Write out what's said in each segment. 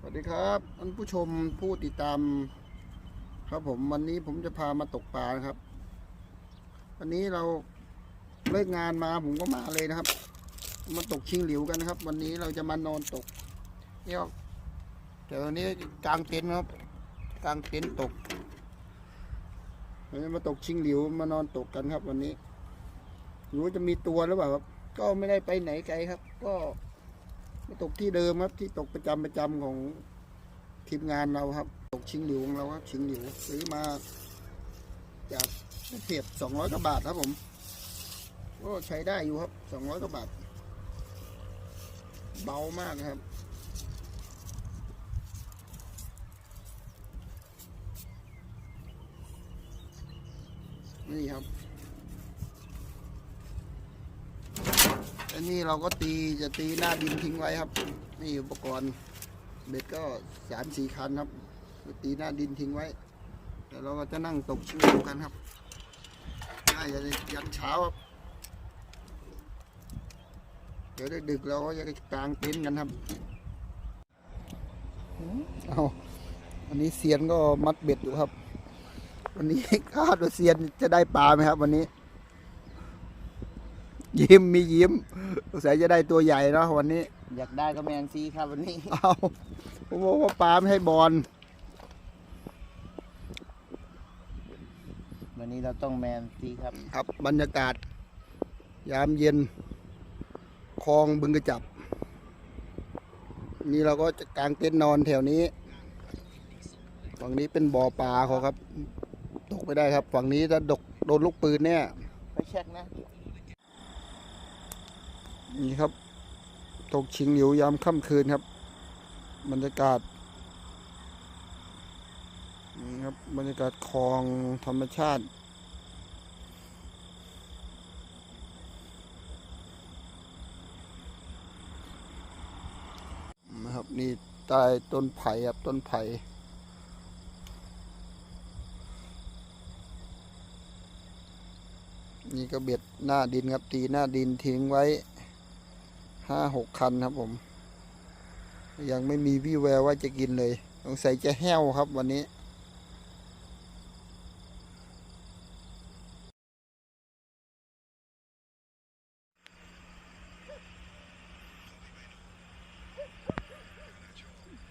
สวัสดีครับท่านผู้ชมผู้ติดตาม ครับผมวันนี้ผมจะพามาตกปลานะครับ วันนี้เราเลิกงานมาผมก็มาเลยนะครับ มาตกชิงหลิวกันนะครับ วันนี้เราจะมานอนตกเนี่ยเดี๋ยววันนี้กลางเต็นท์ครับ กลางเต็นท์ตกเราจะมาตกชิงหลิวมานอนตกกันครับ วันนี้รู้จะมีตัวหรือเปล่าครับ ก็ไม่ได้ไปไหนไกลครับ ก็ มาตกที่เดิมครับ ที่ตกประจำประจำของทีมงานเราครับ ตกชิงหลิวของเราครับ ชิงหลิวซื้อมา จากเพจสองร้อยกว่าบาทครับผม ก็ใช้ได้อยู่ครับสองร้อยกว่าบาท เบามากครับนี่ครับ อันนี้เราก็ตีจะตีหน้าดินทิ้งไว้ครับ นี่อุปกรณ์เบ็ดก็สามสี่คันครับ ตีหน้าดินทิ้งไว้เดี๋ยวเราก็จะนั่งตกชิวกันครับน่าจะยันเช้าครับเดี๋ยวดึกๆเราก็จะกางเต็นท์กันครับเอาวันนี้เซียนก็มัดเบ็ดอยู่ครับ วันนี้คาดว่าเซียนจะได้ปลาไหมครับ วันนี้ ยิ้มมียิ้มสงสัยจะได้ตัวใหญ่เนาะวันนี้ อยากได้ก็แมนซีครับวันนี้ เอาผมบอกว่าปลาไม่ให้บอลวันนี้เราต้องแมนซีครับ ครับบรรยากาศ ยามเย็นคลองบึงกระจับ นี่เราก็จะกางเต็นท์นอนแถวนี้ ฝั่งนี้เป็นบ่อปลาเขาครับ ตกไปได้ครับ ฝั่งนี้ถ้าดกโดนลูกปืนเนี่ย ไปเช็คนะ นี่ครับ ตกชิงหลิวยามค่ำคืนครับ บรรยากาศนี่ครับบรรยากาศคลองธรรมชาติ นะครับนี่ใต้ต้นไผ่ครับต้นไผ่นี่ก็เบ็ดหน้าดินครับตีหน้าดินทิ้งไว้ ห้าหกคันครับผม ยังไม่มีวี่แววว่าจะกินเลยสงสัยจะแห้วครับวันนี้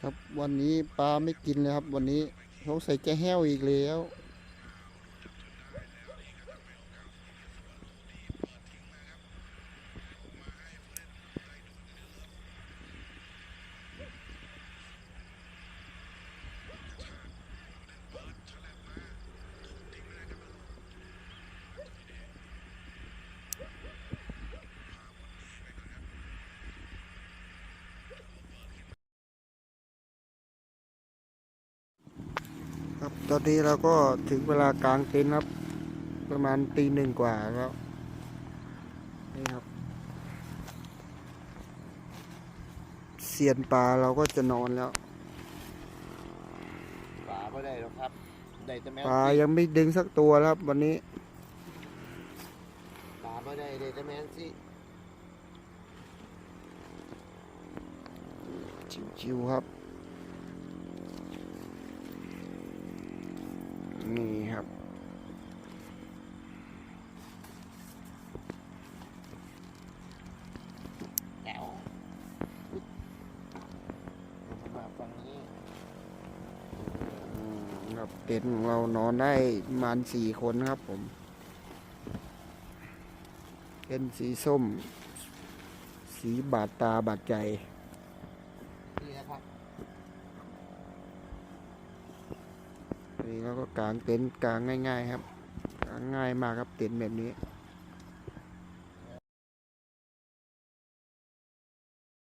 ครับวันนี้ปลาไม่กินเลยครับ วันนี้สงสัยจะแห้วอีกแล้ว ครับ ตอนนี้เราก็ถึงเวลากลางเต็นท์ครับ ประมาณตีหนึ่งกว่าแล้ว นี่ครับ เสียนปลาเราก็จะนอนแล้ว ปลาไม่ได้หรอกครับ ได้แต่แมนปลาซียังไม่ดึงสักตัวแล้วครับวันนี้ ปลาไม่ได้ได้แต่แมนซีชิวๆครับ นี่ครับแก้วมาฝั่งนี้อืมครับเต็นท์ของเรานอนได้ประมาณสี่คนครับผมเป็นสีส้ม สีบาดตาบาดใจ นี่นะครับ นี่เราก็กางเต็นท์กางง่าย ๆ ครับกางง่ายมากครับเต็นท์แบบนี้